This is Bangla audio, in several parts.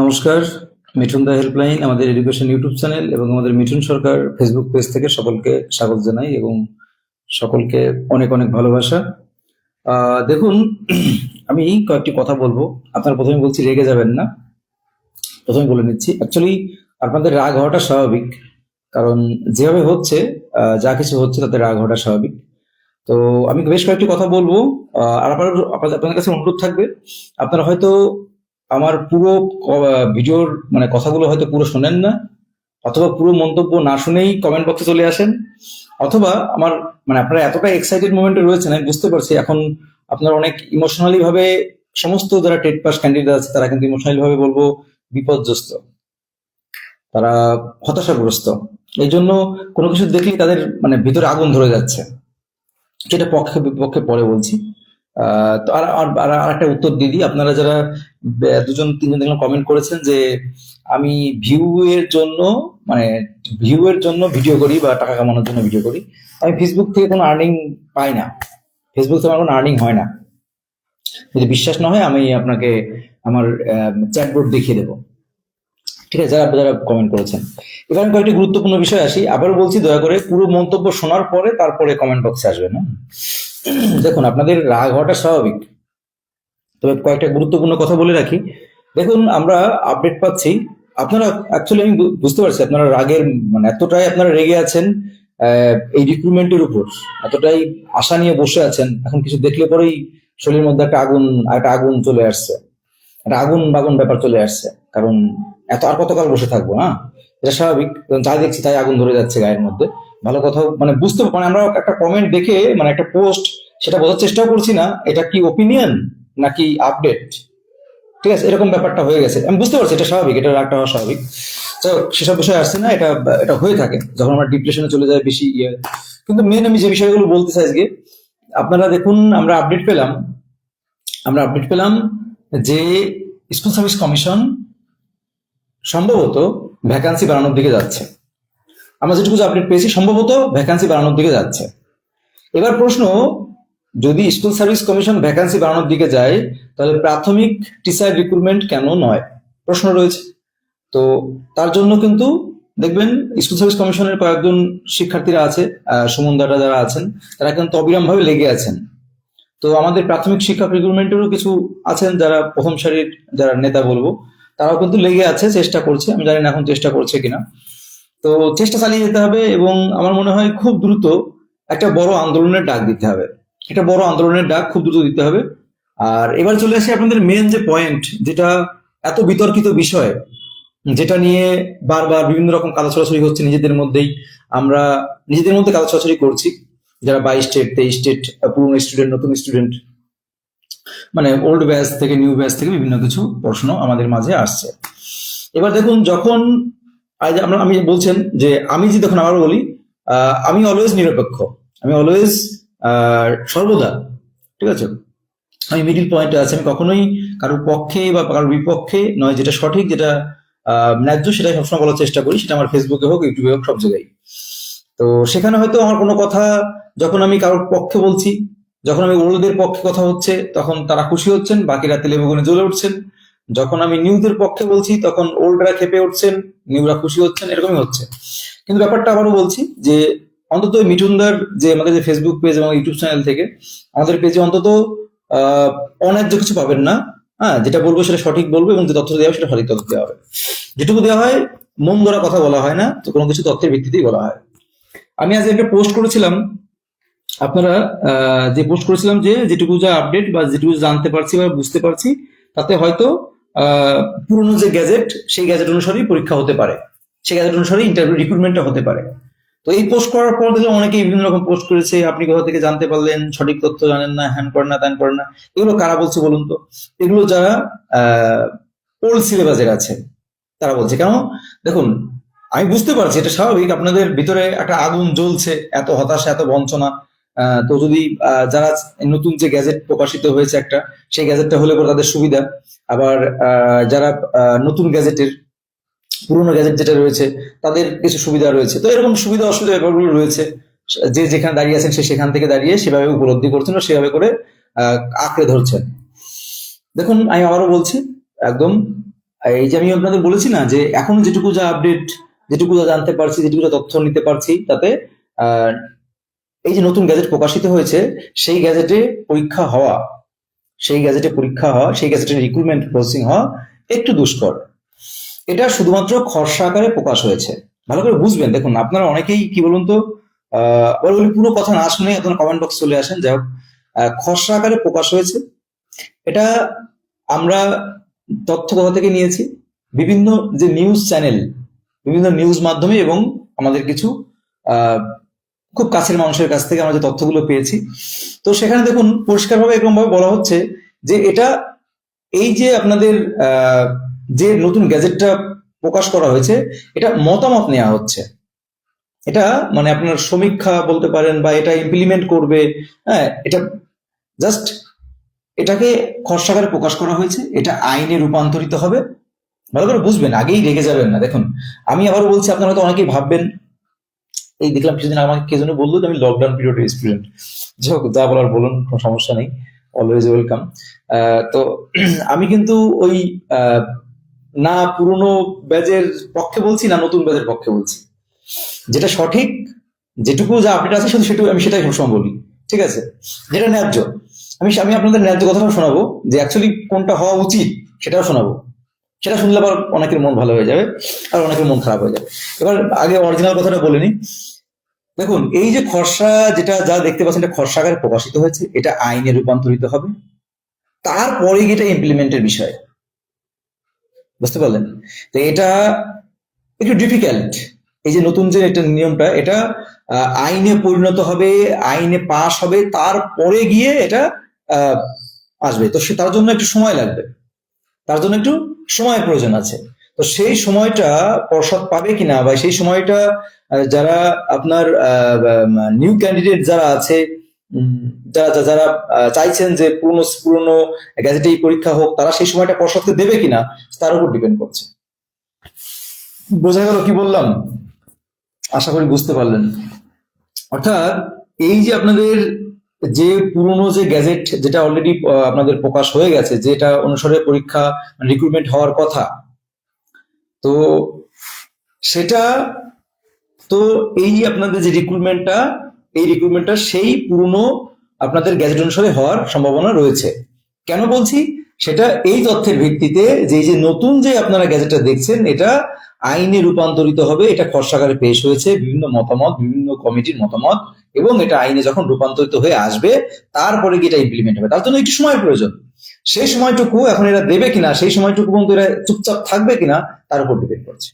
নমস্কার, মিঠুন দা হেল্পলাইন, আমাদের এডুকেশন ইউটিউব চ্যানেল এবং আমাদের মিঠুন সরকার ফেসবুক পেজ থেকে সকলকে স্বাগত জানাই এবং সকলকে অনেক অনেক ভালোবাসা। দেখুন, আমি কয়েকটি কথা বলব। আপনারা প্রথমে বলছি, রেগে যাবেন না। প্রথমে বলে নিচ্ছি অ্যাকচুয়ালি আপনাদের রাগ হওয়াটা স্বাভাবিক, কারণ যেভাবে হচ্ছে যা কিছু হচ্ছে তাতে রাগ হওয়াটা স্বাভাবিক। তো আমি বেশ কয়েকটি কথা বলব। আর আপনার, আপনাদের কাছে অনুরোধ থাকবে, আপনারা হয়তো আমার পুরো ভিডিওর মানে কথাগুলো হয়তো পুরো শোনেন না, অথবা পুরো মন্তব্য না শুনেই কমেন্ট বক্সে চলে আসেন, অথবা আমার মানে আপনারা এতটা এক্সাইটেড মোমেন্টে রয়েছেন, আমি বুঝতে পারছি এখন আপনারা অনেক ইমোশনালি ভাবে সমস্ত যারা টেট পাস ক্যান্ডিডেট আছে, তারা কিন্তু ইমোশনালি ভাবে বলব বিপর্যস্ত। তারা হতাশাগ্রস্ত। এই জন্য কোনো কিছু দেখলেই তাদের মানে ভিতরে আগুন ধরে যাচ্ছে। সেটা পক্ষে বিপক্ষে পরে বলছি। তো আর আর একটা উত্তর দিদি আপনারা যারা দুজন, তিনজন দেখলাম কমেন্ট করেছেন যে আমি ভিউ এর জন্য মানে ভিউ এর জন্য ভিডিও করি বা টাকা কামানোর জন্য ভিডিও করি। আমি ফেসবুক থেকে কোনো আর্নিং পাই না। ফেসবুক থেকে আমার কোনো আর্নিং হয় না। যদি বিশ্বাস না হয়, আমি আপনাকে আমার চ্যাটবোর্ড দেখিয়ে দেবো। ঠিক আছে, যারা যারা কমেন্ট করেছেন। এবার আমি কয়েকটি গুরুত্বপূর্ণ বিষয় আসি। আবার বলছি, দয়া করে পুরো মন্তব্য শোনার পরে তারপরে কমেন্ট বক্সে আসবেন হ্যাঁ? দেখুন, আপনাদের রাগ হওয়াটা স্বাভাবিক। তবে কয়েকটা গুরুত্বপূর্ণ কথা বলে রাখি। দেখুন, আমরা আপডেট পাচ্ছি। আপনারা অ্যাকচুয়ালি আমি বুঝতে পারছি আপনারা রাগের মানে এতটাই আপনারা রেগে আছেন এই রিক্রুটমেন্টের উপর। এতটাই আশা নিয়ে বসে আছেন। এখন কিছু দেখলে পরেই শরীরের মধ্যে একটা আগুন একটা আগুন চলে আসছে। একটা আগুন বাগুন ব্যাপার চলে আসছে। কারণ এত, আর কতকাল বসে থাকব না এটা স্বাভাবিক। যা দেখছি তাই আগুন ধরে যাচ্ছে গায়ের মধ্যে। ভালো কথা মানে বুঝতে মানে আমরা একটা কমেন্ট দেখে মানে একটা পোস্ট সেটা বোঝার চেষ্টা করছি না, এটা কি ওপিনিয়ন নাকি আপডেট ঠিক আছে, এরকম ব্যাপারটা হয়ে গেছে। আমি বুঝতে পারছি, এটা স্বাভাবিক, এটা রাগটা হওয়া স্বাভাবিক। তো সেসব বিষয় আসছে না, এটা এটা হয়ে থাকে, যখন আমরা ডিপ্রেশনে চলে যায় বেশি ইয়ে। কিন্তু মেন আমি যে বিষয়গুলো বলতে চাই আজকে, আপনারা দেখুন, আমরা আপডেট পেলাম। আমরা আপডেট পেলাম যে স্কুল সার্ভিস কমিশন সম্ভবত ভ্যাকান্সি বাড়ানোর দিকে যাচ্ছে। আমরা যেটুকু আপডেট পেয়েছি, সম্ভবত ভ্যাকান্সি বাড়ানোর দিকে যাচ্ছে। এবার প্রশ্ন, যদি স্কুল সার্ভিস কমিশন ভ্যাকান্সি বাড়ানোর দিকে যায়, তাহলে প্রাথমিক টিচার রিক্রুটমেন্ট কেন নয়? প্রশ্ন রয়েছে। তো তার জন্য কিন্তু দেখবেন স্কুল সার্ভিস কমিশনের কয়েকজন শিক্ষার্থীরা আছে সুমনদারা যারা আছেন, তারা কিন্তু অবিরাম ভাবে লেগে আছেন। তো আমাদের প্রাথমিক শিক্ষক রিক্রুটমেন্টেরও কিছু আছেন যারা প্রথম সারির যারা নেতা বলব, তারাও কিন্তু লেগে আছে, চেষ্টা করছে। আমি জানি না এখন চেষ্টা করছে কিনা। তো চেষ্টা চালিয়ে যেতে হবে এবং আমার মনে হয় খুব দ্রুত একটা বড় আন্দোলনের ডাক দিতে হবে। একটা বড় আন্দোলনের ডাক খুব দ্রুত দিতে হবে। আর এবার চলে আসি আপনাদের মেন যে পয়েন্ট যেটা এত বিতর্কিত বিষয়, যেটা নিয়ে বারবার বিভিন্ন রকম কাদা ছড়াছড়ি হচ্ছে নিজেদের মধ্যেই। আমরা নিজেদের মধ্যে কাদা ছড়াছড়ি করছি। যারা বাইশ স্টেট তেইশ স্টেট পুরনো স্টুডেন্ট নতুন স্টুডেন্ট মানে ওল্ড ব্যাচ থেকে নিউ ব্যাচ থেকে বিভিন্ন কিছু প্রশ্ন আমাদের মাঝে আসছে। এবার দেখুন, যখন আজ আমরা আমি বলছেন যে আমি যে দেখুন আবার বলি আমি অলওয়েজ নিরপেক্ষ। আমি অলওয়েজ সর্বদা, ঠিক আছে? আমি মিডিল পয়েন্টে আছি, আমি কখনোই কারোর পক্ষে বা কারোর বিপক্ষে নয়, যেটা সঠিক, যেটা ন্যায্য সেটাই সবসময় বলার চেষ্টা করি, সেটা আমার ফেসবুকে হোক ইউটিউবে হোক, সব জায়গায়। তো সেখানে হয়তো আমার কোনো কথা, যখন আমি কারোর পক্ষে বলছি, যখন আমি ওল্ডদের পক্ষে কথা হচ্ছে, তখন তারা খুশি হচ্ছেন, বাকিরা তেলে বেগুনে জ্বলে উঠছেন। যখন আমি নিউদের পক্ষে বলছি, তখন ওল্ডরা খেপে উঠছেন, নিউরা খুশি হচ্ছেন, এরকমই হচ্ছে। কিন্তু ব্যাপারটা আবারও বলছি যে, অন্তত মিঠুনদার যে আমাদের যে ফেসবুক পেজ এবং ইউটিউব চ্যানেল থেকে, আমাদের পেজে অন্তত অন্যায্য কিছু পাবেন না। হ্যাঁ যেটা বলব সেটা সঠিক বলব এবং যে তথ্য দেওয়া সেটা সঠিক তথ্য দেওয়া হবে। যেটুকু দেওয়া হয়, মন গড়া কথা বলা হয় না, তো কোনো কিছু তথ্যের ভিত্তিতেই বলা হয়। আমি আজ একটা পোস্ট করেছিলাম, আপনারা যে পোস্ট করেছিলাম যে, যেটুকু যা আপডেট বা যেটুকু জানতে পারছি বা বুঝতে পারছি, তাতে হয়তো পুরনো যে গ্যাজেট, সেই গ্যাজেট অনুসারেই পরীক্ষা হতে পারে। সেই গ্যাজেট অনুসারে ইন্টারভিউ রিক্রুটমেন্টটা হতে পারে। তো এই পোস্ট করার পর দেখলাম অনেকেই বিভিন্ন রকম পোস্ট করেছে। আপনি কোথা থেকে জানতে পারলেন? সঠিক তথ্য জানেন না, হ্যান করেন না, ত্যান করেন না। এগুলো কারা বলছে বলুন তো? এগুলো যারা ওল্ড সিলেবাসের আছে, তারা বলছে। কেন? দেখুন, আমি বুঝতে পারছি, এটা স্বাভাবিক। আপনাদের ভিতরে একটা আগুন জ্বলছে, এত হতাশা, এত বঞ্চনা। তো যদি যারা নতুন যে গ্যাজেট প্রকাশিত হয়েছে একটা, সেই গ্যাজেটটা হলে পরে তাদের সুবিধা। আবার যারা নতুন গ্যাজেটের, পুরোনো গ্যাজেট যেটা রয়েছে, তাদের কিছু সুবিধা রয়েছে। তো এরকম সুবিধা অসুবিধা ব্যাপারগুলো রয়েছে। যে যেখানে দাঁড়িয়ে আছেন, সে সেখান থেকে দাঁড়িয়ে সেভাবে উপলব্ধি করছেন বা সেভাবে করে আঁকড়ে ধরছেন। দেখুন, আমি আবারও বলছি, একদম, এই যে আমি আপনাদের বলেছি না যে এখন যেটুকু যা আপডেট, যেটুকু যা জানতে পারছি, যেটুকু যা তথ্য নিতে পারছি, তাতে এই যে নতুন গ্যাজেট প্রকাশিত হয়েছে সেই গ্যাজেটে পরীক্ষা হওয়া সেই গ্যাজেটে পরীক্ষা হওয়া সেই গ্যাজেটের রিক্রুটমেন্ট প্রসেসিং হওয়া একটু দুষ্কর। এটা শুধুমাত্র খরসা আকারে প্রকাশ হয়েছে। ভালো করে বুঝবেন। দেখুন আপনারা অনেকেই কি বলুন তো আহ, বলি পুরো কথা না শুনে আপনারা কমেন্ট বক্স চলে আসেন। যাই হোক খসড়া আকারে প্রকাশ হয়েছে। এটা আমরা তথ্য কোথা থেকে নিয়েছি? বিভিন্ন যে নিউজ চ্যানেল বিভিন্ন নিউজ মাধ্যমে এবং আমাদের কিছু খুব কাছের মানুষের কাছ থেকে আমরা যে তথ্যগুলো পেয়েছি। তো সেখানে দেখুন, পরিষ্কারভাবে এরকম ভাবে বলা হচ্ছে যে এটা এই যে আপনাদের যে নতুন গ্যাজেটটা প্রকাশ করা হয়েছে, এটা মতামত নেওয়া হচ্ছে। এটা মানে আপনার সমীক্ষা বলতে পারেন বা এটা ইমপ্লিমেন্ট করবে হ্যাঁ এটা জাস্ট এটাকে খসড়াকারে প্রকাশ করা হয়েছে, এটা আইনে রূপান্তরিত হবে। ভালো করে বুঝবেন, আগেই রেগে যাবেন না। দেখুন, আমি আবার বলছি, আপনারা হয়তো অনেকেই ভাববেন এই দেখলাম কিছুদিন আমাকে কে যেন বলল আমি লকডাউন পিরিয়ডের স্টুডেন্ট যাই হোক যা বলার বলুন, কোনো সমস্যা নেই। অলওয়েজ ওয়েলকাম তো আমি কিন্তু ওই না পুরনো ব্যাজের পক্ষে বলছি, না নতুন ব্যাজের পক্ষে বলছি। যেটা সঠিক, যেটুকু যা আপডেট আছে শুধু সেটুকু আমি সেটাই সবসময় বলি। ঠিক আছে? যেটা ন্যায্য। আমি আমি আপনাদের ন্যায্য কথাটাও শোনাবো, যে অ্যাকচুয়ালি কোনটা হওয়া উচিত সেটাও শোনাবো। সেটা শুনলে আবার অনেকের মন ভালো হয়ে যাবে, আর অনেকের মন খারাপ হয়ে যাবে। এবার আগে অরিজিনাল কথাটা বলিনি দেখুন, এই যে খসড়া যেটা যা দেখতে পাচ্ছেন, এটা খসড়া আকারে প্রকাশিত হয়েছে, এটা আইনে রূপান্তরিত হবে। তারপরে এটা ইমপ্লিমেন্টের বিষয়। বুঝতে পারলেন? তো এটা একটু ডিফিকাল্ট এই যে নতুন যে এটা নিয়মটা, এটা আইনে পরিণত হবে, আইনে পাশ হবে, তারপরে গিয়ে এটা আসবে। তো সে, তার জন্য একটু সময় লাগবে। তার জন্য একটু সময় প্রয়োজন আছে। তো সেই সময়টা পর্ষদ পাবে কিনা বা সেই সময়টা যারা আপনার নিউ ক্যান্ডিডেট যারা আছে যারা, যারা- চাইছেন যে পুরনো পুরনো গ্যাজেটে পরীক্ষা হোক, তারা সেই সময়টা পর্ষদকে দেবে কিনা, তার উপর ডিপেন্ড করছে। বোঝা গেল কি বললাম? আশা করি বুঝতে পারলেন। অর্থাৎ এই যে আপনাদের যে পুরনো যে গ্যাজেট যেটা অলরেডি আপনাদের প্রকাশ হয়ে গেছে, যেটা অনুসারে পরীক্ষা রিক্রুটমেন্ট হওয়ার কথা তো সেটা, তো এই আপনাদের যে রিক্রুটমেন্টটা এই রিক্রুটমেন্টটা সেই পুরনো আপনাদের গ্যাজেট অনুসারে হওয়ার সম্ভাবনা রয়েছে। কেন বলছি? সেটা এই তথ্যের ভিত্তিতে যে যে নতুন যে আপনারা গ্যাজেটটা দেখছেন, এটা আইনে রূপান্তরিত হবে, এটা খসড়াকারে পেশ হয়েছে বিভিন্ন মতামত, বিভিন্ন কমিটির মতামত, এবং এটা আইনে যখন রূপান্তরিত হয়ে আসবে, তারপরে গিয়ে এটা ইমপ্লিমেন্ট হবে। তার জন্য একটু সময় প্রয়োজন। সেই সময়টুকু এখন এরা দেবে কিনা, সেই সময়টুকু পর্যন্ত এরা চুপচাপ থাকবে কিনা, তার উপর ডিপেন্ড করছে।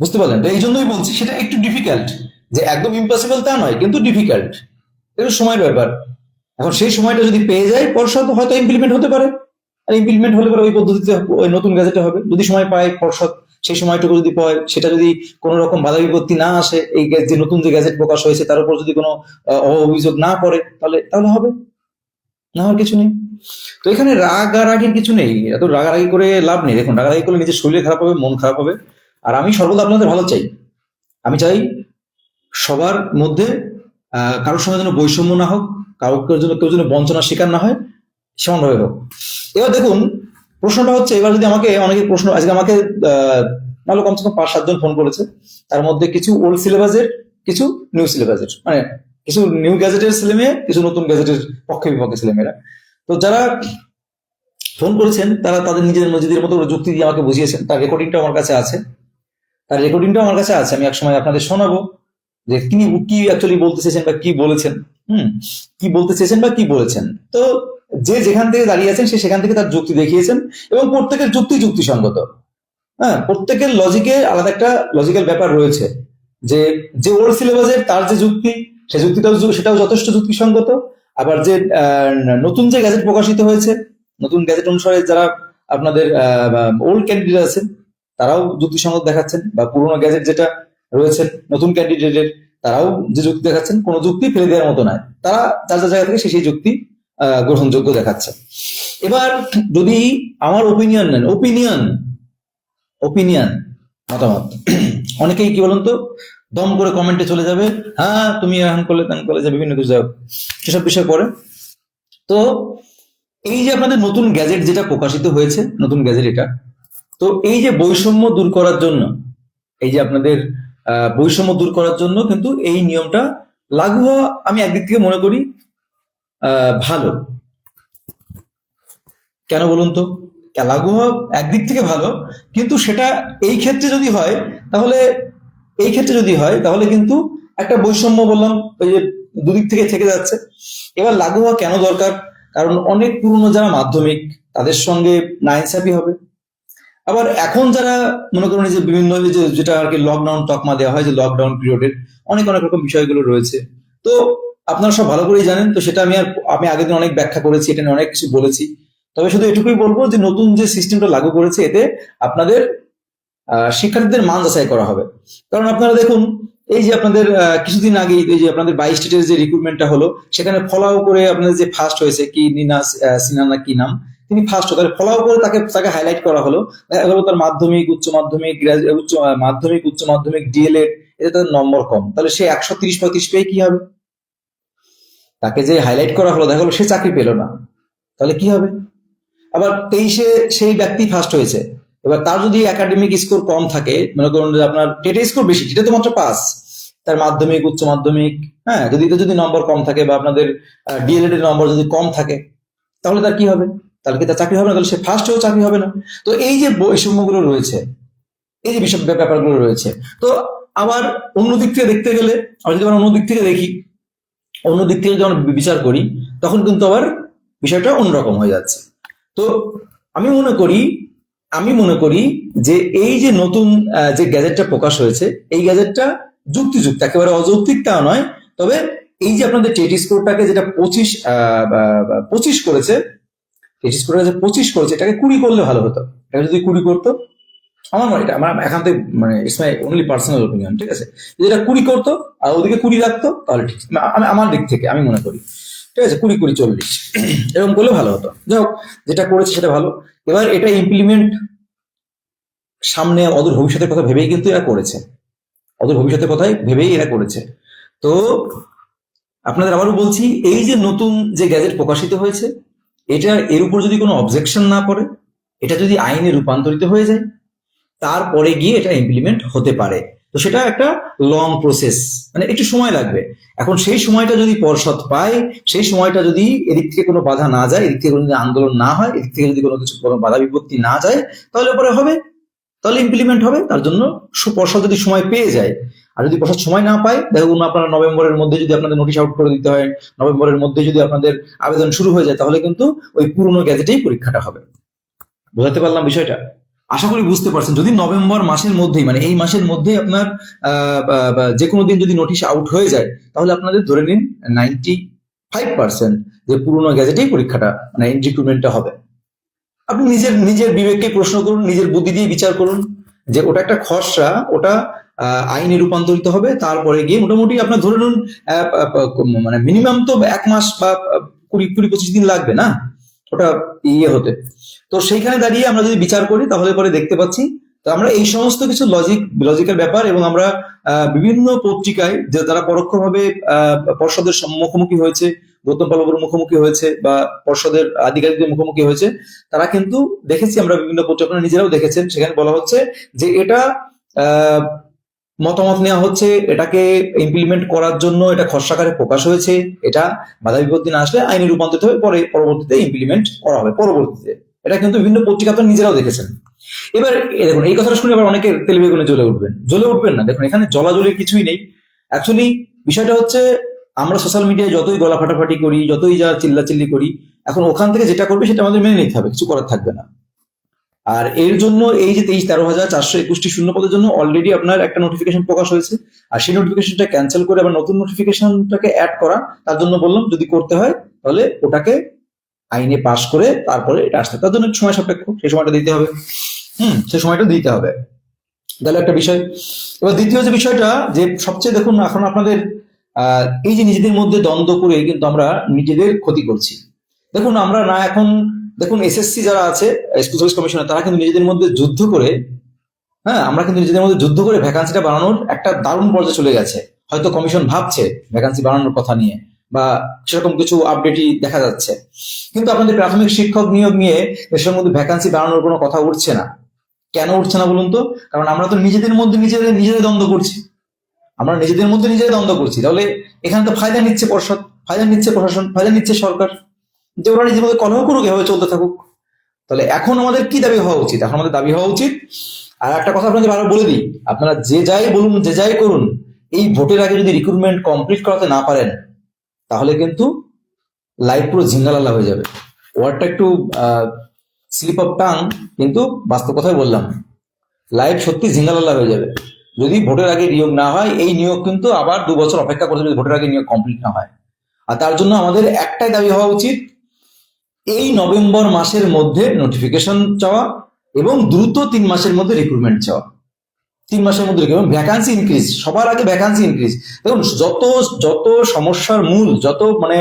বুঝতে পারলেন? এই জন্যই বলছি, সেটা একটু ডিফিকাল্ট যে একদম ইম্পসিবল তা নয়, কিন্তু ডিফিকাল্ট একটু সময়ের ব্যাপার। এখন সেই সময়টা যদি পেয়ে যায় পর্ষদ হয়তো ইমপ্লিমেন্ট হতে পারে। আর ইমপ্লিমেন্ট হলে পরে ওই পদ্ধতিতে ওই নতুন গ্যাজেটে হবে। যদি সময় পায় পর্ষদ সেই সময়টুকু যদি পায়, সেটা যদি কোনো রকম বাধা বিপত্তি না আসে, এই যে নতুন যে গ্যাজেট প্রকাশ হয়েছে, তার উপর যদি কোনো অভিযোগ না পড়ে, তাহলে তাহলে হবে। না হওয়ার কিছু নেই। তো এখানে রাগারাগির কিছু নেই। এত রাগারাগি করে লাভ নেই। দেখুন, রাগারাগি করলে নিজের শরীর খারাপ হবে, মন খারাপ হবে। আর আমি সর্বদা আপনাদের ভালো চাই। আমি চাই সবার মধ্যে কারোর সঙ্গে যেন বৈষম্য না হোক, কারোর জন্য কেউ যেন বঞ্চনার শিকার না হয়, সমানভাবে হোক। এবার দেখুন, প্রশ্নটা হচ্ছে, এবার যদি আমাকে অনেকে প্রশ্ন, আজকে আমাকে নাহলে কমসে কম পাঁচ, সাতজন ফোন করেছে। তার মধ্যে কিছু ওল্ড সিলেবাসের কিছু নিউ সিলেবাসের মানে কিছু নিউ গ্যাজেটের ছেলেমেয়ে, কিছু নতুন গ্যাজেটের পক্ষে বিপক্ষে ছেলেমেয়েরা। তো যারা ফোন করেছেন, তারা তাদের নিজেদের নিজেদের মতো যুক্তি দিয়ে আমাকে বুঝিয়েছেন। তার রেকর্ডিংটা আমার কাছে আছে। তার রেকর্ডিংটাও আমার কাছে আছে। আমি একসময় আপনাদের শোনাবো যে তিনি কি অ্যাকচুয়ালি বলতে চেয়েছেন বা কি বলেছেন। হুম, কি বলতে চেয়েছেন বা কি বলেছেন। তো যে যেখান থেকে দাঁড়িয়ে আছেন, সে সেখান থেকে তার যুক্তি দেখিয়েছেন এবং প্রত্যেকের যুক্তি যুক্তিসঙ্গত। হ্যাঁ প্রত্যেকের লজিকে আলাদা একটা লজিক্যাল ব্যাপার রয়েছে যে যে ওল্ড সিলেবাসের তার যে যুক্তি সে যুক্তিটাও সেটাও যথেষ্ট যুক্তিসঙ্গত। আবার যে নতুন যে গ্যাজেট প্রকাশিত হয়েছে, নতুন গ্যাজেট অনুসারে যারা আপনাদের ওল্ড ক্যান্ডিডেট আছেন, তারাও যুক্তিসঙ্গত দেখাচ্ছেন, বা পুরোনো গ্যাজেট যেটা রয়েছেন নতুন ক্যান্ডিডেটের তারাও যে যুক্তি দেখাচ্ছেন, কোনো যুক্তি ফেলে দেওয়ার মতো নয়। তারা যার যার জায়গা থেকে সে সেই যুক্তি গ্রহণযোগ্য দেখাচ্ছে। এবার যদি আমার ওপিনিয়ন নেন ওপিনিয়ন ওপিনিয়ন মতামত। অনেকেই কি বলুন তো দম করে কমেন্টে চলে যাবে। হ্যাঁ তুমি এখন করলে তেন করলে যে বিভিন্ন কিছু যাবে সেসব বিষয় পরে। তো এই যে আপনাদের নতুন গ্যাজেট যেটা প্রকাশিত হয়েছে, নতুন গ্যাজেট এটা, তো এই যে বৈষম্য দূর করার জন্য, এই যে আপনাদের বৈষম্য দূর করার জন্য কিন্তু এই নিয়মটা লাগু হওয়া আমি একদিক থেকে মনে করি ভালো। কেন বলুন তো? লাগু হওয়া একদিক থেকে ভালো, কিন্তু সেটা এই ক্ষেত্রে যদি হয়, তাহলে এই ক্ষেত্রে যদি হয়, তাহলে কিন্তু একটা বৈষম্য বললাম, ওই যে দুদিক থেকে থেকে যাচ্ছে। এবার লাগু হওয়া কেন দরকার? কারণ অনেক পুরনো যারা মাধ্যমিক, তাদের সঙ্গে নাইনসাফি হবে। আবার এখন যারা মনে করেন যে বিভিন্ন যেটা আর কি লকডাউন তকমা দেওয়া হয়, যে লকডাউন পিরিয়ডের অনেক অনেক রকম বিষয়গুলো রয়েছে। তো আপনারা সব ভালো করেই জানেন, তো সেটা আমি আর আমি আগের দিন অনেক ব্যাখ্যা করেছি, এটা নিয়ে অনেক কিছু বলেছি। তবে শুধু এটুকুই বলব যে নতুন যে সিস্টেমটা লাগু করেছে, এতে আপনাদের শিক্ষার্থীদের মান যাচাই করা হবে। কারণ আপনারা দেখুন এই যে আপনাদের কিছুদিন আগেই এই যে আপনাদের বাইশ স্টেটের যে রিক্রুটমেন্টটা হলো সেখানে ফলাও করে আপনাদের যে ফার্স্ট হয়েছে কি নিনা আহ, সিনানা কি নাম তিনি ফার্স্ট তাহলে ফলাও করে তাকে তাকে হাইলাইট করা হলো। দেখা গেলো তার মাধ্যমিক উচ্চ মাধ্যমিক উচ্চ মাধ্যমিক উচ্চ মাধ্যমিক ডিএলএড এতে তার নম্বর কম। তাহলে সে একশো তিরিশ পঁয়ত্রিশ পেয়ে কি হবে? তাকে যে হাইলাইট করা হলো দেখা গেলো সে চাকরি পেল না। তাহলে কি হবে? আবার তেইশে সেই ব্যক্তি ফার্স্ট হয়েছে। এবার তার যদি একাডেমিক স্কোর কম থাকে, মনে করুন আপনার টেটে স্কোর বেশি টেটে তো মাত্র পাস তার মাধ্যমিক, উচ্চ মাধ্যমিক হ্যাঁ যদি যদি নম্বর কম থাকে বা আপনাদের ডিএলএড এর নম্বর যদি কম থাকে, তাহলে তার কি হবে? তাহলে কি তার চাকরি হবে না? তাহলে সে ফার্স্ট হয়েও চাকরি হবে না। তো এই যে বৈষম্যগুলো রয়েছে, এই যে বিষয় ব্যাপারগুলো রয়েছে, তো আবার অন্য দিক থেকে দেখতে গেলে আমরা যদি অন্য দিক থেকে দেখি, অন্য দিক থেকে যখন বিচার করি, তখন কিন্তু আবার বিষয়টা অন্যরকম হয়ে যাচ্ছে। তো আমি মনে করি আমি মনে করি যে এই যে নতুন যে গ্যাজেটটা প্রকাশ হয়েছে, এই গ্যাজেটটা যুক্তিযুক্ত, একেবারে অযৌক্তিক তা নয়। তবে এই যে আপনাদের টেটি স্কোরটাকে যেটা পঁচিশ পঁচিশ করেছে টেটি স্কোরটা যে পঁচিশ করেছে, এটাকে কুড়ি করলে ভালো হতো। এটাকে যদি কুড়ি করতো, আমার মনে এটা, আমার একান্ত মানে it's my only personal opinion ঠিক আছে? যদি এটা কুড়ি করতো, আর ওদিকে কুড়ি রাখতো, তাহলে ঠিক আমার দিক থেকে, আমি মনে করি। ঠিক আছে? কুড়ি কুড়ি চল্লিশ। এরকম করলে ভালো হতো। যাই হোক, যেটা করেছে সেটা ভালো। এবার এটা ইমপ্লিমেন্ট সামনে অদূর ভবিষ্যতের কথা ভেবেই কিন্তু এরা করেছে। অদূর ভবিষ্যতের কথাই ভেবেই এরা করেছে। তো আপনাদের আবারও বলছি, এই যে নতুন যে গ্যাজেট প্রকাশিত হয়েছে, এটা এর উপর যদি কোনো অবজেকশন না পড়ে, এটা যদি আইনে রূপান্তরিত হয়ে যায়, তারপরে গিয়ে এটা ইমপ্লিমেন্ট হতে পারে। তো সেটা একটা লং প্রসেস মানে একটু সময় লাগবে। এখন সেই সময়টা যদি পর্ষদ পায় সেই সময়টা যদি এদিক থেকে কোনো বাধা না যায়, এদিক থেকে কোনো যদি আন্দোলন না হয়, এদিক থেকে যদি কোনো কিছু, কোনো বাধা বিপত্তি না যায়, তাহলে পরে হবে, তাহলে ইমপ্লিমেন্ট হবে, তার জন্য পর্ষদ যদি সময় পেয়ে যায়, আর যদি পর্ষদ সময় না পায় দেখুন আপনারা নভেম্বরের মধ্যে যদি আপনাদের নোটিশ আউট করে দিতে হয়, নভেম্বরের মধ্যে যদি আপনাদের আবেদন শুরু হয়ে যায়, তাহলে কিন্তু ওই পুরনো গ্যাজেটেই পরীক্ষাটা হবে। বোঝাতে পারলাম বিষয়টা? আশা করি বুঝতে পারছেন। যদি নভেম্বর মাসের মধ্যেই মানে এই মাসের মধ্যেই আপনার যে কোনো দিন যদি নোটিশ আউট হয়ে যায়, তাহলে আপনাদের ধরে নিন নাইনটি ফাইভ পার্সেন্ট যে পুরনো গ্যাজেটেই পরীক্ষাটা মানে রিক্রুটমেন্টটা হবে। আপনি নিজের নিজের বিবেককে প্রশ্ন করুন, নিজের বুদ্ধি দিয়ে বিচার করুন যে ওটা একটা খসড়া, ওটা আইনে রূপান্তরিত হবে, তারপরে গিয়ে মোটামুটি আপনার ধরে নিন মানে মিনিমাম তো এক মাস বা কুড়ি কুড়ি পঁচিশ দিন লাগবে না? ওটা ইয়ে হতে। তো সেইখানে দাঁড়িয়ে আমরা যদি বিচার করি, তাহলে পরে দেখতে পাচ্ছি, তো আমরা এই সমস্ত কিছু লজিক লজিক্যাল ব্যাপার এবং আমরা বিভিন্ন পত্রিকায় যে তারা পরোক্ষভাবে পর্ষদের মুখোমুখি হয়েছে, গৌতম পালবর মুখোমুখি হয়েছে বা পর্ষদের আধিকারিকদের মুখোমুখি হয়েছে, তারা কিন্তু দেখেছি আমরা বিভিন্ন পত্রিকা নিজেরাও দেখেছেন, সেখানে বলা হচ্ছে যে এটা মতামত নেওয়া হচ্ছে, এটাকে ইমপ্লিমেন্ট করার জন্য এটা খসড়াকারে প্রকাশ হয়েছে, এটা বাধা বিপত্তি না আসলে আইনে রূপান্তরিত হবে, পরে পরবর্তীতে ইমপ্লিমেন্ট করা হবে, পরবর্তীতে। এটা কিন্তু বিভিন্ন পত্রিকা আপনারা নিজেরাও দেখেছেন। এবার দেখুন, এই কথাটা শুনে আবার অনেকে তেলে বেগুনে জ্বলে উঠবেন। জ্বলে উঠবেন না। দেখুন, এখানে জলাজলের কিছুই নেই। অ্যাকচুয়ালি বিষয়টা হচ্ছে, আমরা সোশ্যাল মিডিয়ায় যতই গলা ফাটাফাটি করি, যতই যা চিল্লাচিল্লি করি, এখন ওখান থেকে যেটা করবে সেটা আমাদের মেনে নিতে হবে, কিছু করার থাকবে না। আর এর জন্য এই যে তেইশ তেরো হাজার চারশো একুশটি শূন্য পদের জন্য অলরেডি আপনার একটা নোটিফিকেশন প্রকাশ হয়েছে। আর সেই নোটিফিকেশনটা ক্যান্সেল করে আবার নতুন নোটিফিকেশনটাকে অ্যাড করা তার জন্য বললাম যদি করতে হয় তাহলে ওটাকে আইনে পাশ করে তারপরে এটা আসতে তার জন্য সময় সাপেক্ষ সেই সময়টা দিতে হবে। হুম সেই সময়টা দিতে হবে। তাহলে একটা বিষয় এবার দ্বিতীয় যে বিষয়টা যে সবচেয়ে দেখুন এখন আপনাদের আহ, এই যে নিজেদের মধ্যে দ্বন্দ্ব করে কিন্তু আমরা নিজেদের ক্ষতি করছি। দেখুন আমরা না এখন দেখুন এসএসসি যারা আছে স্কুল সার্ভিস কমিশনার তারা কিন্তু নিজেদের মধ্যে যুদ্ধ করে হ্যাঁ আমরা কিন্তু নিজেদের মধ্যে যুদ্ধ করে ভ্যাকান্সিটা বাড়ানোর একটা দারুণ পর্যায়ে চলে গেছে। হয়তো কমিশন ভাবছে ভ্যাকান্সি বাড়ানোর কথা নিয়ে, বা সেরকম কিছু আপডেটই দেখা যাচ্ছে। কিন্তু আপনাদের প্রাথমিক শিক্ষক নিয়োগ নিয়ে দেশের মধ্যে ভ্যাকান্সি বাড়ানোর কোনো কথা উঠছে না। কেন উঠছে না বলুন তো? কারণ আমরা তো নিজেদের মধ্যে নিজেদের নিজেদের দ্বন্দ্ব করছি। আমরা নিজেদের মধ্যে নিজেদের দ্বন্দ্ব করছি। তাহলে এখানে তো ফায়দা নিচ্ছে পর্ষদ, ফায়দা নিচ্ছে প্রশাসন, ফায়দা নিচ্ছে সরকার। যে ওরা নিজের মধ্যে কলহ করুক, এভাবে চলতে থাকুক। তাহলে এখন আমাদের কি দাবি হওয়া উচিত? এখন আমাদের দাবি হওয়া উচিত। আর একটা কথা আপনাদের বারবার বলে দিই, আপনারা যে যাই বলুন, যে যাই করুন, এই ভোটের আগে যদি রিক্রুটমেন্ট কমপ্লিট করাতে না পারেন, তাহলে কিন্তু লাইফ পুরো ঝিঙ্গালালা হয়ে যাবে। ওয়ার্ডটা একটু স্লিপ অফ টাং কিন্তু বাস্তব কথাই বললাম। লাইফ সত্যি ঝিঙ্গালালা হয়ে যাবে। যদি ভোটের আগে নিয়োগ না হয়, এই নিয়োগ কিন্তু আবার দু বছর অপেক্ষা করতে যদি ভোটের আগে নিয়োগ কমপ্লিট না হয়। আর তার জন্য আমাদের একটাই দাবি হওয়া উচিত এই নভেম্বর মাসের মধ্যে নোটিফিকেশন চাওয়া এবং দ্রুত তিন মাসের মধ্যে রিক্রুটমেন্ট চাওয়া। তিন মাসের মধ্যে রিক্রুটমেন্ট ভ্যাকান্সি ইনক্রিজ সবার আগে ভ্যাকান্সি ইনক্রিজ দেখুন, যত যত সমস্যার মূল, যত মানে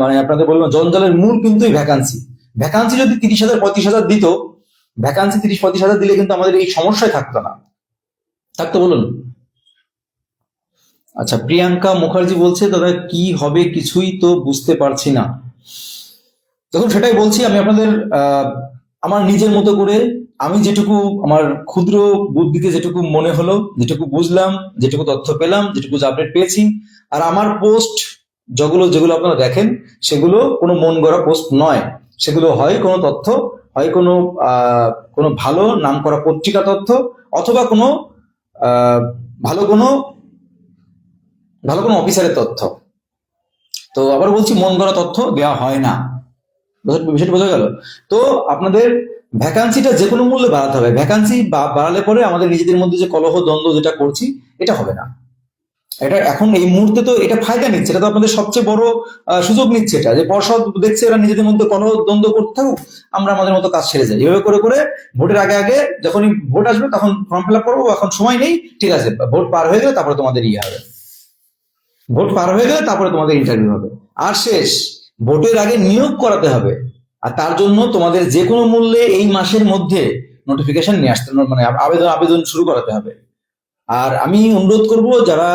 মানে আপনাদের বললাম, জঞ্জালের মূল কিন্তু এই ভ্যাকান্সি ভ্যাকান্সি যদি তিরিশ হাজার, পঁয়ত্রিশ হাজার দিত ভ্যাকান্সি তিরিশ, পঁয়ত্রিশ হাজার দিলে কিন্তু আমাদের এই সমস্যায় থাকতো না। থাকতো বলুন। আচ্ছা প্রিয়াঙ্কা মুখার্জি বলছে, দাদা, কি হবে কিছুই তো বুঝতে পারছি না। দেখুন সেটাই বলছি, আমি আপনাদের আমার নিজের মতো করে আমি যেটুকু আমার ক্ষুদ্র বুদ্ধিতে যেটুকু মনে হলো, যেটুকু বুঝলাম, যেটুকু তথ্য পেলাম, যেটুকু আপডেট পেয়েছি, আর আমার পোস্ট যেগুলো যেগুলো আপনারা দেখেন, সেগুলো কোনো মন গড়া পোস্ট নয়। সেগুলো হয় কোনো তথ্য, হয় কোনো কোনো ভালো নাম করা পত্রিকা তথ্য, অথবা কোনো ভালো কোনো ভালো কোনো অফিসারের তথ্য। তো আবার বলছি, মন গড়া তথ্য দেওয়া হয় না। বিষয়টা বোঝা গেল। তো আপনাদের ভ্যাকান্সিটা যে কোনো মূল্যে বাড়াতে হবে। ভ্যাকান্সি বাড়ালে পরে আমাদের নিজেদের মধ্যে যে কলহ, দ্বন্দ্ব যেটা করছি, এটা হবে না। এটা এখন এই মুহূর্তে তো এটা ফায়দা নিচ্ছে, এটা তো আপনাদের সবচেয়ে বড় সুযোগ নিচ্ছে এটা। যে পর্ষদ দেখছে এরা নিজেদের মধ্যে কলহ, দ্বন্দ্ব করতে থাকুক, আমরা আমাদের মতো কাজ ছেড়ে যাই। এভাবে করে করে ভোটের আগে আগে যখনই ভোট আসবে তখন ফর্ম ফিল আপ করব, এখন সময় নেই, ঠিক আছে, ভোট পার হয়ে গেলে তারপরে তোমাদের ইয়ে হবে। ভোট পার হয়ে গেলে তারপরে তোমাদের ইন্টারভিউ হবে। আর শেষ ভোটের আগে নিয়োগ করাতে হবে। আর তার জন্য তোমাদের যে কোনো মূল্যে এই মাসের মধ্যে নোটিফিকেশন নিয়ে আসতে মানে আবেদন আবেদন শুরু করাতে হবে। আর আমি অনুরোধ করব যারা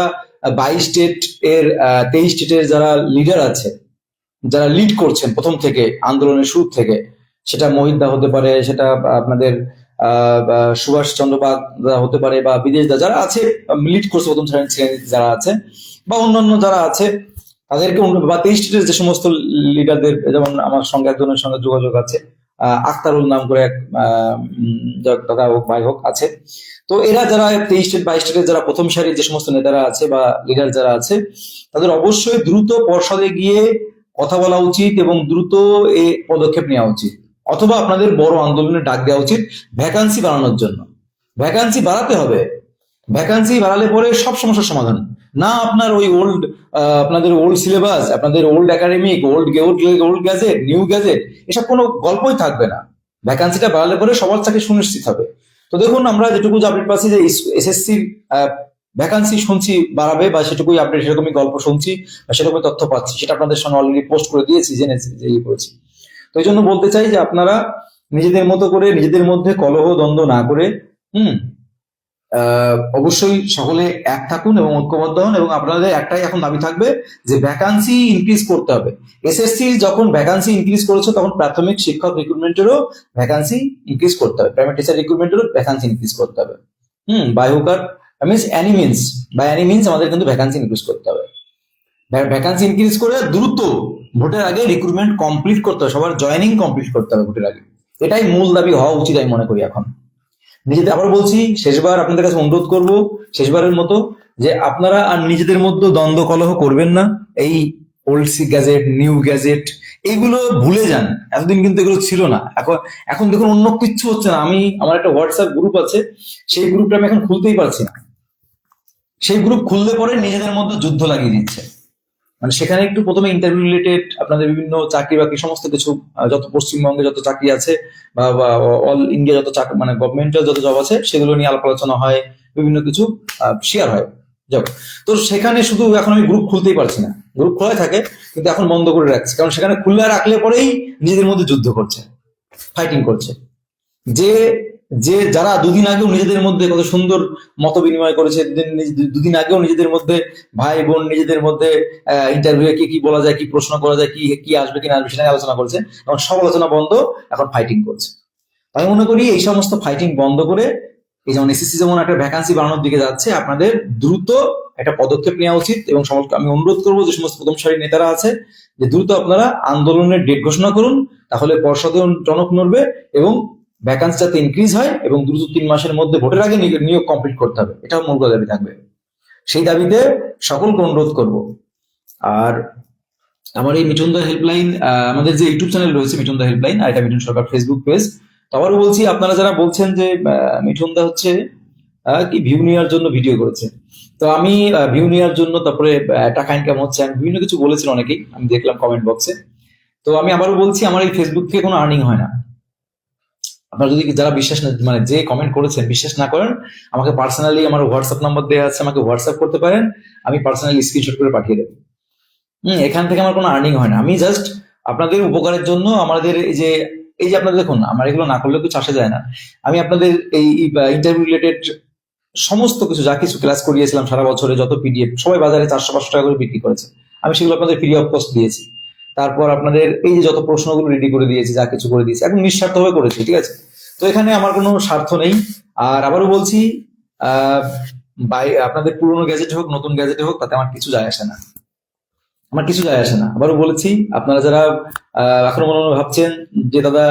বাইশ স্টেট এর তেইশ স্টেটের যারা লিডার আছে, যারা লিড করছেন প্রথম থেকে, আন্দোলনের শুরু থেকে, সেটা মহিন্দা হতে পারে, সেটা আপনাদের সুভাষ চন্দ্রপাক হতে পারে বা বিদেশ যারা আছে লিড করছে প্রথম শ্রেণির, যারা আছে, বা অন্যান্য যারা আছে তাদেরকে বা স্টেটের যে সমস্ত লিডারদের যেমন আমার সঙ্গে একজনের সঙ্গে যোগাযোগ আছে আহ, আখতারুল নাম করে এক দাদা হোক ভাই হোক আছে। তো এরা যারা তেইশ স্টেট বাইশ স্টেটের যারা প্রথম সারির যে সমস্ত নেতারা আছে বা লিডার যারা আছে তাদের অবশ্যই দ্রুত পর্ষদে গিয়ে কথা বলা উচিত এবং দ্রুত এ পদক্ষেপ নেওয়া উচিত। অথবা আপনাদের বড় আন্দোলনে ডাক দেওয়া উচিত ভ্যাকান্সি বাড়ানোর জন্য। ভ্যাকান্সি বাড়াতে হবে। ভ্যাকান্সি বাড়ালে পরে সব সমস্যার সমাধান না আপনার ওই ওল্ড আপনাদের ওল্ড সিলেবাস আপনাদের old academic old old gazette new gazette এসব কোনো গল্পই থাকবে না। ভ্যাকান্সিটা বাড়ালে পরে সবার চাকরি সুনিশ্চিত হবে। তো দেখুন, আমরা যেটুকু আপডেট পাচ্ছি যে এসএসসির ভ্যাকান্সি শুনছি বাড়াবে বা সেটুকুই আপডেট সেরকমই গল্প শুনছি বা সেরকমই তথ্য পাচ্ছি, সেটা আপনাদের সঙ্গে অলরেডি পোস্ট করে দিয়েছি, জেনেছি, যে ইয়ে করেছি। তো এই জন্য বলতে চাই যে আপনারা নিজেদের মতো করে, নিজেদের মধ্যে কলহ, দ্বন্দ্ব না করে, হুম অবশ্যই সকলে এক থাকুন এবং ঐক্যবদ্ধ হন এবং আপনাদের একটাই এখন দাবি থাকবে যে ভ্যাকান্সি ইনক্রিজ করতে হবে। এসএসসি যখন ভ্যাকান্সি ইনক্রিজ করেছে, তখন প্রাথমিক শিক্ষক রিক্রুটমেন্টেরও ভ্যাকান্সি ইনক্রিজ করতে হবে। প্রাইমারি টিচার রিক্রুটমেন্টেরও ভ্যাকান্সি ইনক্রিজ করতে হবে। হুম by hook or means any means by any means আমাদের কিন্তু ভ্যাকান্সি ইনক্রিজ করতে হবে। ভ্যাকান্সি ইনক্রিজ করে দ্রুত ভোটের আগে রিক্রুটমেন্ট কমপ্লিট করতে হবে, সবার জয়েনিং কমপ্লিট করতে হবে ভোটের আগে। এটাই মূল দাবি হওয়া উচিত আমি মনে করি এখন। নিজেদের, আবার বলছি, শেষবার আপনাদের কাছে অনুরোধ করব, শেষবারের মতো, যে আপনারা আর নিজেদের মধ্যে দ্বন্দ্ব কলহ করবেন না। এই ওল্ড সি গ্যাজেট, নিউ গ্যাজেট এইগুলো ভুলে যান। এতদিন কিন্তু এগুলো ছিল না। এখন এখন দেখুন, অন্য কিচ্ছু হচ্ছে না। আমি, আমার একটা হোয়াটসঅ্যাপ গ্রুপ আছে, সেই গ্রুপটা আমি এখন খুলতেই পারছি না। সেই গ্রুপ খুললে পরে নিজেদের মধ্যে যুদ্ধ লাগিয়ে দিচ্ছে। মানে সেখানে একটু প্রথমে ইন্টারভিউ রিলেটেড আপনাদের বিভিন্ন চাকরি বাকরি সমস্ত কিছু যত পশ্চিমবঙ্গে যত চাকরি আছে বা অল ইন্ডিয়া যত চাকরি মানে গভর্নমেন্টের যত জব আছে, সেগুলো নিয়ে আলাপ আলোচনা হয়, বিভিন্ন কিছু শেয়ার হয়। যাক তো সেখানে শুধু এখন আমি গ্রুপ খুলতেই পারছি না। গ্রুপ খোলাই থাকে, কিন্তু এখন বন্ধ করে রাখছি। কারণ সেখানে খুলে রাখলে পরেই নিজেদের মধ্যে যুদ্ধ করছে ফাইটিং করছে। যে যে যারা দুদিন আগেও নিজেদের মধ্যে কত সুন্দর মত বিনিময় করেছে দুদিন আগেও নিজেদের মধ্যে ভাই বোন, নিজেদের মধ্যে ইন্টারভিউ কি কি বলা যায়, কি প্রশ্ন করা যায়, কি কি আসবে, কি না আসবে, সেটা আলোচনা করেছে এবং সব আলোচনা বন্ধ এখন ফাইটিং করছে। আমি মনে করি এই সমস্ত ফাইটিং বন্ধ করে এই যেমন এসএসসি যেমন একটা ভ্যাকান্সি বাড়ানোর দিকে যাচ্ছে, আপনাদের দ্রুত একটা পদক্ষেপ নেওয়া উচিত এবং আমি অনুরোধ করব যে সমস্ত প্রথম সারির নেতারা আছে, যে দ্রুত আপনারা আন্দোলনের ডেট ঘোষণা করুন, তাহলে পর্ষদে টনক নড়বে এবং ভ্যাকান্সি যাতে ইনক্রিজ হয় এবং দ্রুত তিন মাসের মধ্যে ভোটের আগে নিয়োগ- কমপ্লিট করতে হবে। এটাও মূল দাবি থাকবে। সেই দাবিতে সকলকে অনুরোধ করব। আর আমার এই মিঠুন দা হেল্পলাইন আমাদের যে ইউটিউব চ্যানেল রয়েছে মিঠুন দা হেল্পলাইন আর এটা মিঠুন সরকার ফেসবুক পেজ তো আবারও বলছি, আপনারা যারা বলছেন যে মিঠুন দা হচ্ছে কি ভিউ নেওয়ার জন্য ভিডিও করেছে। তো আমি ভিউ নেওয়ার জন্য তারপরে টাকা ইনকাম হচ্ছে, আমি বিভিন্ন কিছু বলেছেন অনেকেই, আমি দেখলাম কমেন্ট বক্সে তো আমি আবারও বলছি, আমার এই ফেসবুক থেকে কোনো আর্নিং হয় না। আপনারা যদি যারা বিশ্বাস মানে যে কমেন্ট করেছেন, বিশ্বাস না করেন, আমাকে পার্সোনালি আমার হোয়াটসঅ্যাপ নাম্বার দেওয়া আছে, আমাকে হোয়াটসঅ্যাপ করতে পারেন, আমি পার্সোনালি স্ক্রিনশট করে পাঠিয়ে দেবো। হম, এখান থেকে আমার কোনো আর্নিং হয় না। আমি জাস্ট আপনাদের উপকারের জন্য আমাদের এই যে এই যে আপনারা দেখুন, আমার এগুলো না করলে তো চাষে যায় না। আমি আপনাদের এই ইন্টারভিউ রিলেটেড সমস্ত কিছু, যা কিছু ক্লাস করিয়েছিলাম সারা বছরে, যত পিডিএফ সবাই বাজারে চারশো পাঁচশো টাকা করে বিক্রি করেছে। আমি সেগুলো আপনাদের ফ্রি অফ কস্ট দিয়েছি। তারপর আপনাদের এই যে যত প্রশ্নগুলো রেডি করে দিয়েছি, যা কিছু করে দিয়েছি, একদম নিঃস্বার্থভাবে করেছি, ঠিক আছে? তো এখানে আমার কোনো স্বার্থ নেই। আর আবারও বলছি বাই আপনাদের পুরনো গ্যাজেট হোক, নতুন গ্যাজেট হোক, তাতে আমার কিছু যায় আসে না। আমার কিছু যায় আসে না। আবারও বলেছি, আপনারা যারা এখনও মনে মনে ভাবছেন যে, দাদা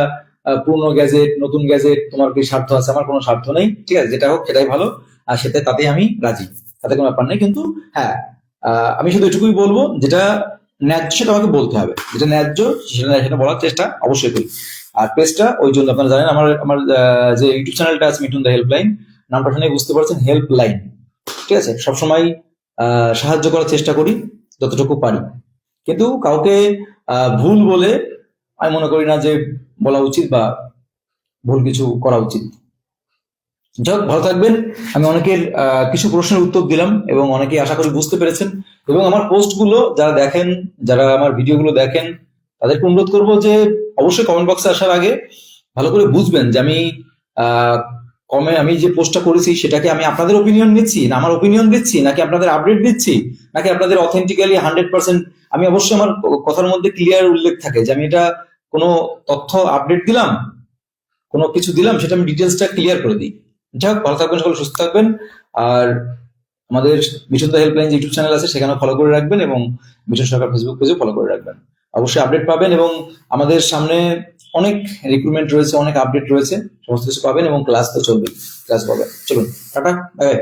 পুরনো গ্যাজেট, নতুন গ্যাজেট, তোমার কি স্বার্থ আছে? আমার কোনো স্বার্থ নেই। ঠিক আছে, যেটা হোক, সেটাই ভালো। আর সেটা তাতে আমি রাজি। তাতে কোনো ব্যাপার নেই। কিন্তু হ্যাঁ আমি শুধু এটুকুই বলব, যেটা ন্যায্য সেটা আমাকে বলতে হবে। যেটা ন্যায্য, সেটা সেটা বলার চেষ্টা অবশ্যই করি। আর পেজটা ওই জন্য আপনারা জানেন আমার আমার যে ইউটিউব চ্যানেলটা আছে মিঠুন দা হেল্পলাইন নামটা শুনে বুঝতে পারছেন হেল্পলাইন ঠিক আছে? সবসময় সাহায্য করার চেষ্টা করি, যতটুকু পারি। কিন্তু কাউকে ভুল বলে আমি মনে করি না যে বলা উচিত বা ভুল কিছু করা উচিত। যাই ভালো থাকবেন। আমি অনেকের কিছু প্রশ্নের উত্তর দিলাম এবং অনেকেই আশা করি বুঝতে পেরেছেন। এবং আমার পোস্টগুলো যারা দেখেন, যারা আমার ভিডিওগুলো দেখেন তাদেরকে অনুরোধ করব যে অবশ্যই কমেন্ট বক্সে আসার আগে ভালো করে বুঝবেন যে আমি কমে আমি যে পোস্টটা করেছি সেটাকে আমি আপনাদের ওপিনিয়ন নিচ্ছি না আমার ওপিনিয়ন দিচ্ছি নাকি আপনাদের আপডেট দিচ্ছি নাকি আপনাদের অথেন্টিক্যালি হান্ড্রেড পার্সেন্ট আমি অবশ্যই আমার কথার মধ্যে ক্লিয়ার উল্লেখ থাকে যে আমি এটা কোনো তথ্য আপডেট দিলাম, কোনো কিছু দিলাম সেটা আমি ডিটেলসটা ক্লিয়ার করে দিই। যাই হোক, ভালো থাকবেন, সকলে সুস্থ থাকবেন। আর আমাদের Mithun da helpline YouTube channel আছে সেখানে ফলো করে রাখবেন এবং মিশন সরকার ফেসবুক পেজে ফলো করে রাখবেন। অবশ্যই আপডেট পাবেন এবং আমাদের সামনে অনেক রিক্রুটমেন্ট রয়েছে, অনেক আপডেট রয়েছে। সমস্ত কিছু পাবেন এবং ক্লাস তো চলবে ক্লাস পাবেন। চলুন, টাটা বাই